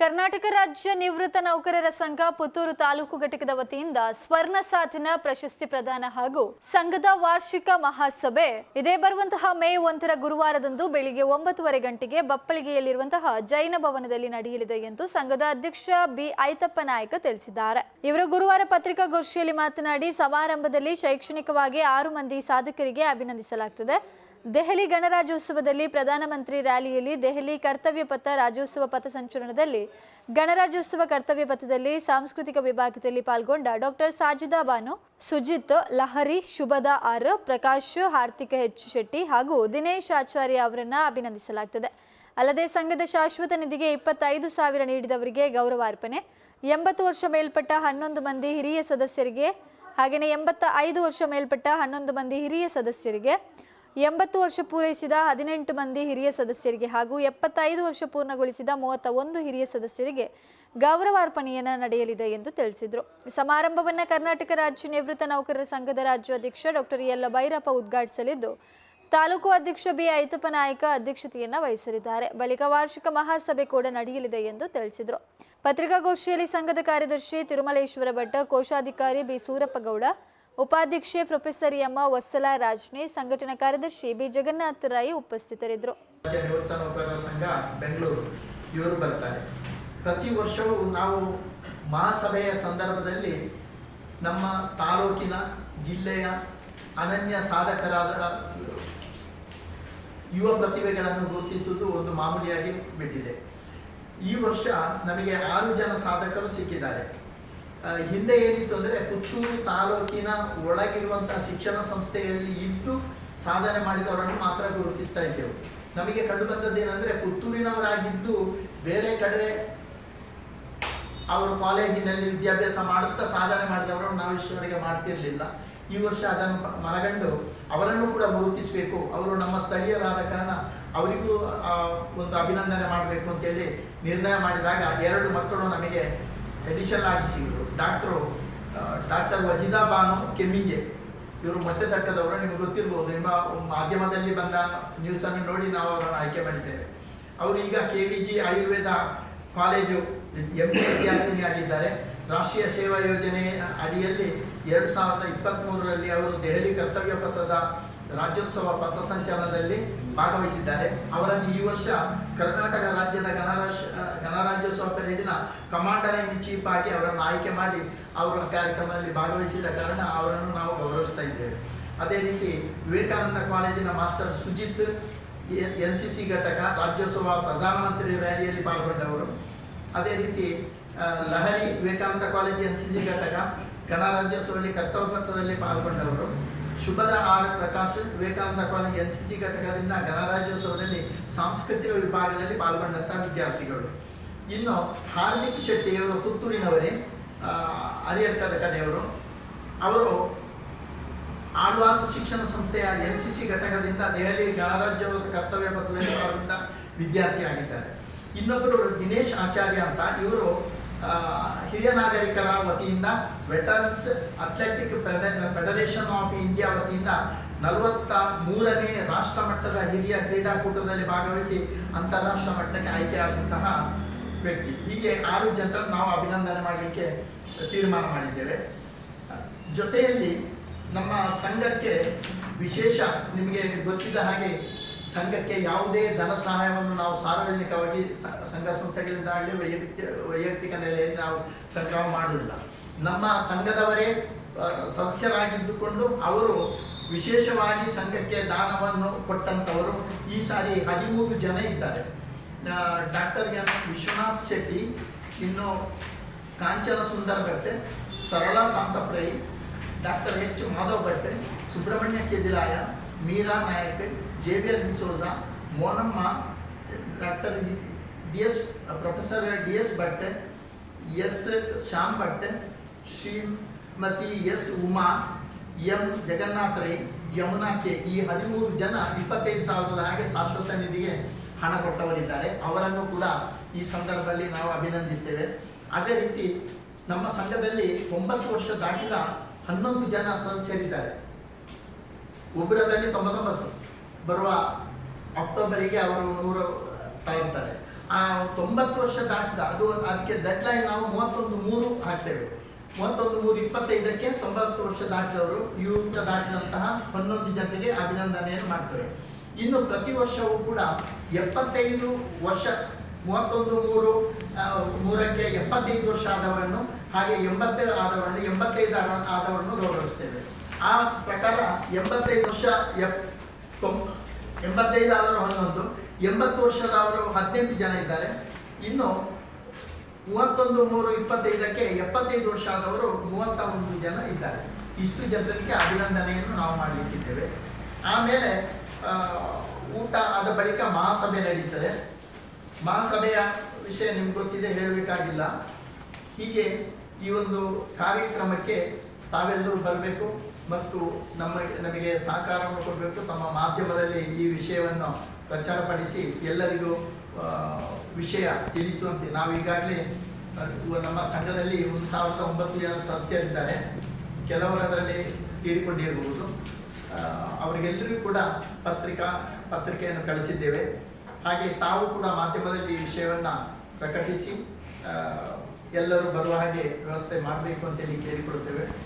ಕರ್ನಾಟಕ ರಾಜ್ಯ ನಿವೃತ್ತ ನೌಕರರ ಸಂಘ ಪುತ್ತೂರು ತಾಲೂಕು ಘಟಕದ ವತಿಯಿಂದ ಸ್ವರ್ಣ ಸಾಧನ ಪ್ರಶಸ್ತಿ ಪ್ರದಾನ ಹಾಗೂ ಸಂಘದ ವಾರ್ಷಿಕ ಮಹಾಸಭೆ. ಇದೇ ಬರುವಂತಹ ಮೇ ಒಂದರ ಗುರುವಾರದಂದು ಬೆಳಿಗ್ಗೆ ಒಂಬತ್ತುವರೆ ಗಂಟೆಗೆ ಬಪ್ಪಳಿಗೆಯಲ್ಲಿರುವಂತಹ ಜೈನ ಭವನದಲ್ಲಿ ನಡೆಯಲಿದೆ ಎಂದು ಸಂಘದ ಅಧ್ಯಕ್ಷ ಬಿ. ಐತಪ್ಪ ನಾಯಕ ತಿಳಿಸಿದ್ದಾರೆ. ಇವರು ಗುರುವಾರ ಪತ್ರಿಕಾಗೋಷ್ಠಿಯಲ್ಲಿ ಮಾತನಾಡಿ, ಸಮಾರಂಭದಲ್ಲಿ ಶೈಕ್ಷಣಿಕವಾಗಿ ಆರು ಮಂದಿ ಸಾಧಕರಿಗೆ ಅಭಿನಂದಿಸಲಾಗುತ್ತದೆ ದೆಹಲಿ ಗಣರಾಜ್ಯೋತ್ಸವದಲ್ಲಿ ಪ್ರಧಾನಮಂತ್ರಿ ರ್ಯಾಲಿಯಲ್ಲಿ ದೆಹಲಿ ಕರ್ತವ್ಯ ಪಥ ರಾಜ್ಯೋತ್ಸವ ಪಥಸಂಚಲನದಲ್ಲಿ ಗಣರಾಜ್ಯೋತ್ಸವ ಕರ್ತವ್ಯ ಪಥದಲ್ಲಿ ಸಾಂಸ್ಕೃತಿಕ ವಿಭಾಗದಲ್ಲಿ ಪಾಲ್ಗೊಂಡ doctor Sajida Banu, Sujith Lahari, Shubhada R, Prakash Harthika H Shetty ಹಾಗೂ ದಿನೇಶ್ ಆಚಾರ್ಯ ಅವರನ್ನ ಅಭಿನಂದಿಸಲಾಗುತ್ತದೆ ಅಲ್ಲದೆ ಸಂಘದ ಶಾಶ್ವತ ನಿಧಿಗೆ ಇಪ್ಪತ್ತೈದು ಸಾವಿರ ನೀಡಿದವರಿಗೆ ಗೌರವಾರ್ಪಣೆ ಎಂಬತ್ತು ವರ್ಷ ಮೇಲ್ಪಟ್ಟ ಹನ್ನೊಂದು ಮಂದಿ ಹಿರಿಯ ಸದಸ್ಯರಿಗೆ, ಹಾಗೆಯೇ ಎಂಬತ್ತ ಐದು ವರ್ಷ ಮೇಲ್ಪಟ್ಟ ಹನ್ನೊಂದು ಮಂದಿ ಹಿರಿಯ ಸದಸ್ಯರಿಗೆ ಎಂಬತ್ತು ವರ್ಷ ಪೂರೈಸಿದ ಹದಿನೆಂಟು ಮಂದಿ ಹಿರಿಯ ಸದಸ್ಯರಿಗೆ ಹಾಗೂ ಎಪ್ಪತ್ತೈದು ವರ್ಷ ಪೂರ್ಣಗೊಳಿಸಿದ ಮೂವತ್ತ ಒಂದು ಹಿರಿಯ ಸದಸ್ಯರಿಗೆ ಗೌರವಾರ್ಪಣೆಯನ್ನು ನಡೆಯಲಿದೆ ಎಂದು ತಿಳಿಸಿದರು. ಸಮಾರಂಭವನ್ನು ಕರ್ನಾಟಕ ರಾಜ್ಯ ನಿವೃತ್ತ ನೌಕರರ ಸಂಘದ ರಾಜ್ಯಾಧ್ಯಕ್ಷ ಡಾಕ್ಟರ್ ಎಲ್ ಭೈರಪ್ಪ ಉದ್ಘಾಟಿಸಲಿದ್ದು, ತಾಲೂಕು ಅಧ್ಯಕ್ಷ ಬಿ ಐತಪ್ಪ ನಾಯಕ ಅಧ್ಯಕ್ಷತೆಯನ್ನು ವಹಿಸಲಿದ್ದಾರೆ. ಬಳಿಕ ವಾರ್ಷಿಕ ಮಹಾಸಭೆ ಕೂಡ ನಡೆಯಲಿದೆ ಎಂದು ತಿಳಿಸಿದರು. ಪತ್ರಿಕಾಗೋಷ್ಠಿಯಲ್ಲಿ ಸಂಘದ ಕಾರ್ಯದರ್ಶಿ ತಿರುಮಲೇಶ್ವರ ಭಟ್, ಕೋಶಾಧಿಕಾರಿ ಬಿ ಸೂರಪ್ಪಗೌಡ ಉಪಾಧ್ಯಕ್ಷೆ ಪ್ರೊಫೆಸರ್ ಎಂ ವತ್ಸಲ ರಾಜ್ನಿ, ಸಂಘಟನಾ ಕಾರ್ಯದರ್ಶಿ ಬಿ. ಜಗನ್ನಾಥ ರಾಯ್ ಉಪಸ್ಥಿತರಿದ್ದರು. ಬೆಂಗಳೂರು, ಇವರು ಬರ್ತಾರೆ. ಪ್ರತಿ ವರ್ಷವೂ ನಾವು ಮಹಾಸಭೆಯ ಸಂದರ್ಭದಲ್ಲಿ ನಮ್ಮ ತಾಲೂಕಿನ ಜಿಲ್ಲೆಯ ಅನನ್ಯ ಸಾಧಕರಾದ ಯುವ ಪ್ರತಿಭೆಗಳನ್ನು ಗುರುತಿಸುವುದು ಒಂದು ಮಾಮೂಲಿಯಾಗಿ ಬಿಟ್ಟಿದೆ ಈ ವರ್ಷ ನಮಗೆ ಆರು ಜನ ಸಾಧಕರು ಸಿಕ್ಕಿದ್ದಾರೆ. ಹಿಂದೆ ಏನಿತ್ತು ಅಂದರೆ ಪುತ್ತೂರು ತಾಲೂಕಿನ ಒಳಗಿರುವಂತಹ ಶಿಕ್ಷಣ ಸಂಸ್ಥೆಯಲ್ಲಿ ಇದ್ದು ಸಾಧನೆ ಮಾಡಿದವರನ್ನು ಮಾತ್ರ ಗುರುತಿಸ್ತಾ ಇದ್ದೆವು. ನಮಗೆ ಕಂಡು ಬಂದದ್ದು ಏನಂದ್ರೆ ಪುತ್ತೂರಿನವರಾಗಿದ್ದು ಬೇರೆ ಕಡೆ ಅವರು ಕಾಲೇಜಿನಲ್ಲಿ ವಿದ್ಯಾಭ್ಯಾಸ ಮಾಡುತ್ತಾ ಸಾಧನೆ ಮಾಡಿದವರನ್ನು ನಾವು ಇಷ್ಟವರೆಗೆ ಮಾಡ್ತಿರ್ಲಿಲ್ಲ. ಈ ವರ್ಷ ಅದನ್ನು ಮನಗಂಡು ಅವರನ್ನು ಕೂಡ ಗುರುತಿಸಬೇಕು. ಅವರು ನಮ್ಮ ಸ್ಥಳೀಯರಾದ ಕಾರಣ ಅವರಿಗೂ ಒಂದು ಅಭಿನಂದನೆ ಮಾಡಬೇಕು ಅಂತೇಳಿ ನಿರ್ಣಯ ಮಾಡಿದಾಗ ಎರಡು ಮಕ್ಕಳು ನಮಗೆ ಎಡಿಷನ್ ಆಗಿ ಸಿಗಿದ್ರು ಡಾಕ್ಟ್ರು ಡಾಕ್ಟರ್ ವಜಿದಾ ಬಾನು ಕೆಮ್ಮಿಂಗೆ. ಇವರು ಮೊಟ್ಟೆ ತಟ್ಟದವರು, ನಿಮಗೆ ಗೊತ್ತಿರ್ಬೋದು. ನಿಮ್ಮ ಮಾಧ್ಯಮದಲ್ಲಿ ಬಂದ ನ್ಯೂಸನ್ನು ನೋಡಿ ನಾವು ಅವರನ್ನು ಆಯ್ಕೆ ಮಾಡಿದ್ದೇವೆ. ಅವರು ಈಗ K V G Ayurveda college M D ವಿದ್ಯಾರ್ಥಿನಿ ಆಗಿದ್ದಾರೆ. ರಾಷ್ಟ್ರೀಯ ಸೇವಾ ಯೋಜನೆ ಅಡಿಯಲ್ಲಿ ಎರಡು ಸಾವಿರದ ಇಪ್ಪತ್ತ್ಮೂರರಲ್ಲಿ ಅವರು ದೆಹಲಿ ಕರ್ತವ್ಯ ಪಥದ ರಾಜ್ಯೋತ್ಸವ ಪಥಸಂಚಲನದಲ್ಲಿ ಭಾಗವಹಿಸಿದ್ದಾರೆ. ಅವರನ್ನು ಈ ವರ್ಷ ಕರ್ನಾಟಕ ರಾಜ್ಯದ ಗಣರಾಜ್ಯ, ಗಣರಾಜ್ಯೋತ್ಸವ ಪರೇಡಿನ ಕಮಾಂಡರ್ ಇನ್ ಚೀಫ್ ಆಗಿ ಅವರನ್ನು ಆಯ್ಕೆ ಮಾಡಿ ಅವರ ಕಾರ್ಯಕ್ರಮದಲ್ಲಿ ಭಾಗವಹಿಸಿದ ಕಾರಣ ಅವರನ್ನು ನಾವು ಗೌರವಿಸ್ತಾ ಇದ್ದೇವೆ. ಅದೇ ರೀತಿ ವಿವೇಕಾನಂದ ಕಾಲೇಜಿನ master Sujith, N C C ಘಟಕ, ರಾಜ್ಯೋತ್ಸವ ಪ್ರಧಾನಮಂತ್ರಿ ರ್ಯಾಲಿಯಲ್ಲಿ ಪಾಲ್ಗೊಂಡವರು. ಅದೇ ರೀತಿ Lahari Vivekananda college N C C ಘಟಕ, ಗಣರಾಜ್ಯೋತ್ಸವದಲ್ಲಿ ಕರ್ತವ್ಯ ಪತ್ರದಲ್ಲಿ ಪಾಲ್ಗೊಂಡವರು. Shubhada R Prakash. Vivekananda college N C C ಘಟಕದಿಂದ ಗಣರಾಜ್ಯೋತ್ಸವದಲ್ಲಿ ಸಾಂಸ್ಕೃತಿಕ ವಿಭಾಗದಲ್ಲಿ ಪಾಲ್ಗೊಂಡಂತಹ ವಿದ್ಯಾರ್ಥಿಗಳು. ಇನ್ನು ಹಾರ್ದಿಕ್ ಶೆಟ್ಟಿ ಇವರು ಪುತ್ತೂರಿನವರೇ ಆ, ಹರಿಹಡ್ಕದ ಕಡೆಯವರು ಅವರು ಆಳ್ವಾಸ ಶಿಕ್ಷಣ ಸಂಸ್ಥೆಯ ಎನ್ ಸಿ ಸಿ ಘಟಕದಿಂದ ದೆಹಲಿ ಗಣರಾಜ್ಯೋತ್ಸವ ಕರ್ತವ್ಯ ಪಥದಲ್ಲಿ ಪಾಲ್ಗೊಂಡ ವಿದ್ಯಾರ್ಥಿ ಆಗಿದ್ದಾರೆ ಇನ್ನೊಬ್ಬರು ದಿನೇಶ್ ಆಚಾರ್ಯ ಅಂತ. ಇವರು ಹಿರಿಯ ನಾಗರಿಕರ ವತಿಯಿಂದ veterans athletic federation of India ವತಿಯಿಂದ ನಲವತ್ತ ಮೂರನೇ ರಾಷ್ಟ್ರ ಮಟ್ಟದ ಹಿರಿಯ ಕ್ರೀಡಾಕೂಟದಲ್ಲಿ ಭಾಗವಹಿಸಿ ಅಂತಾರಾಷ್ಟ್ರ ಮಟ್ಟಕ್ಕೆ ಆಯ್ಕೆಯಾದಂತಹ ವ್ಯಕ್ತಿ. ಹೀಗೆ ಆರು ಜನರನ್ನು ನಾವು ಅಭಿನಂದನೆ ಮಾಡಲಿಕ್ಕೆ ತೀರ್ಮಾನ ಮಾಡಿದ್ದೇವೆ. ಜೊತೆಯಲ್ಲಿ ನಮ್ಮ ಸಂಘಕ್ಕೆ ವಿಶೇಷ ನಿಮಗೆ ಗೊತ್ತಿದ್ದ ಹಾಗೆ ಸಂಘಕ್ಕೆ ಯಾವುದೇ ಧನ ಸಹಾಯವನ್ನು ನಾವು ಸಾರ್ವಜನಿಕವಾಗಿ ಸಂಘ ಸಂಸ್ಥೆಗಳಿಂದ ಆಗಲಿ ವೈಯಕ್ತಿಕ ವೈಯಕ್ತಿಕ ನೆಲೆಯಲ್ಲಿ ನಾವು ಸಂಗ್ರಹ ಮಾಡುವುದಿಲ್ಲ. ನಮ್ಮ ಸಂಘದವರೇ ಸದಸ್ಯರಾಗಿದ್ದುಕೊಂಡು ಅವರು ವಿಶೇಷವಾಗಿ ಸಂಘಕ್ಕೆ ದಾನವನ್ನು ಕೊಟ್ಟಂಥವರು ಈ ಸಾರಿ ಹದಿಮೂರು ಜನ ಇದ್ದಾರೆ. Doctor N. ವಿಶ್ವನಾಥ್ ಶೆಟ್ಟಿ, ಇನ್ನು Kanchana Sundar Bhatte, Sarala ಸಾಂತಪ್ರೈ doctor H. Madhav Bhatte, Subrahmanya Kedilaya, Meera Nayak Xavier D'Souza Monamma doctor D S professor D S Bhat S Shyam Bhat Shrimati S Uma M Jagannatha Rai Yamuna K ಈ ಹದಿಮೂರು ಜನ ಇಪ್ಪತ್ತೈದು ಸಾವಿರದ ಹಾಗೆ ಶಾಶ್ವತ ನಿಧಿಗೆ ಹಣ ಕೊಟ್ಟವರಿದ್ದಾರೆ. ಅವರನ್ನು ಕೂಡ ಈ ಸಂದರ್ಭದಲ್ಲಿ ನಾವು ಅಭಿನಂದಿಸ್ತೇವೆ. ಅದೇ ರೀತಿ ನಮ್ಮ ಸಂಘದಲ್ಲಿ ಒಂಬತ್ತು ವರ್ಷ ದಾಟಿದ ಹನ್ನೊಂದು ಜನ ಸದಸ್ಯರಿದ್ದಾರೆ. ಒಬ್ಬರದಲ್ಲಿ ತೊಂಬತ್ತೊಂಬತ್ತು. ಬರುವ ಅಕ್ಟೋಬರಿಗೆ ಅವರು ನೂರು ತಾಯಿರ್ತಾರೆ ಆ ತೊಂಬತ್ತು ವರ್ಷ ದಾಟಿದ ಅದು ಅದಕ್ಕೆ ಡೆಡ್ ಲೈನ್ ನಾವು ಮೂವತ್ತೊಂದು ಮೂರು ಹಾಕ್ತೇವೆ. ಮೂವತ್ತೊಂದು ಮೂರು ಇಪ್ಪತ್ತೈದಕ್ಕೆ ತೊಂಬತ್ತು ವರ್ಷ ದಾಟಿದವರು ಯುವಕ ದಾಟಿದಂತಹ ಹನ್ನೊಂದು ಜನರಿಗೆ ಅಭಿನಂದನೆಯನ್ನು ಮಾಡ್ತೇವೆ. ಇನ್ನು ಪ್ರತಿ ವರ್ಷವೂ ಕೂಡ ಎಪ್ಪತ್ತೈದು ವರ್ಷ, ಮೂವತ್ತೊಂದು ಮೂರು ಮೂರಕ್ಕೆ ಎಪ್ಪತ್ತೈದು ವರ್ಷ ಆದವರನ್ನು, ಹಾಗೆ ಎಂಬತ್ತು ಆದವರನ್ನು, ಎಂಬತ್ತೈದು ಆದ- ಆದವರನ್ನು ಗೌರವಿಸ್ತೇವೆ. ಆ ಪ್ರಕಾರ ಎಂಬತ್ತೈದು ವರ್ಷ ಎಪ್ ತೊಂಬ ಎಂಬತ್ತೈದು ಆದರೂ ಹನ್ನೊಂದು, ಎಂಬತ್ತು ವರ್ಷದವರು ಹದಿನೆಂಟು ಜನ ಇದ್ದಾರೆ. ಇನ್ನು ಮೂವತ್ತೊಂದು, ಮೂರು, ಇಪ್ಪತ್ತೈದಕ್ಕೆ ಎಪ್ಪತ್ತೈದು ವರ್ಷ ಆದವರು ಮೂವತ್ತ ಒಂದು ಜನ ಇದ್ದಾರೆ. ಇಷ್ಟು ಜನರಿಗೆ ಅಭಿನಂದನೆಯನ್ನು ನಾವು ಮಾಡಲಿಕ್ಕಿದ್ದೇವೆ. ಆಮೇಲೆ ಊಟ ಆದ ಬಳಿಕ ಮಹಾಸಭೆ ನಡೀತದೆ. ಮಹಾಸಭೆಯ ವಿಷಯ ನಿಮ್ಗೆ ಗೊತ್ತಿದೆ, ಹೇಳಬೇಕಾಗಿಲ್ಲ. ಹೀಗೆ ಈ ಒಂದು ಕಾರ್ಯಕ್ರಮಕ್ಕೆ ತಾವೆಲ್ಲರೂ ಬರಬೇಕು ಮತ್ತು ನಮ್ಮ ನಮಗೆ ಸಹಕಾರವನ್ನು ಕೊಡಬೇಕು. ತಮ್ಮ ಮಾಧ್ಯಮದಲ್ಲಿ ಈ ವಿಷಯವನ್ನು ಪ್ರಚಾರಪಡಿಸಿ ಎಲ್ಲರಿಗೂ ವಿಷಯ ತಿಳಿಸುವಂತೆ. ನಾವು ಈಗಾಗಲೇ ನಮ್ಮ ಸಂಘದಲ್ಲಿ ಒಂದು ಸಾವಿರದ ಒಂಬತ್ತು ಜನ ಸದಸ್ಯರಿದ್ದಾರೆ. ಕೆಲವರದರಲ್ಲಿ ತೀರಿಕೊಂಡಿರಬಹುದು. ಅವರಿಗೆಲ್ಲರಿಗೂ ಕೂಡ ಪತ್ರಿಕಾ, ಪತ್ರಿಕೆಯನ್ನು ಕಳಿಸಿದ್ದೇವೆ. ಹಾಗೆ ತಾವು ಕೂಡ ಮಾಧ್ಯಮದಲ್ಲಿ ಈ ವಿಷಯವನ್ನು ಪ್ರಕಟಿಸಿ ಎಲ್ಲರೂ ಬರುವ ಹಾಗೆ ವ್ಯವಸ್ಥೆ ಮಾಡಬೇಕು ಅಂತೇಳಿ ಕೇಳಿಕೊಳ್ತೇವೆ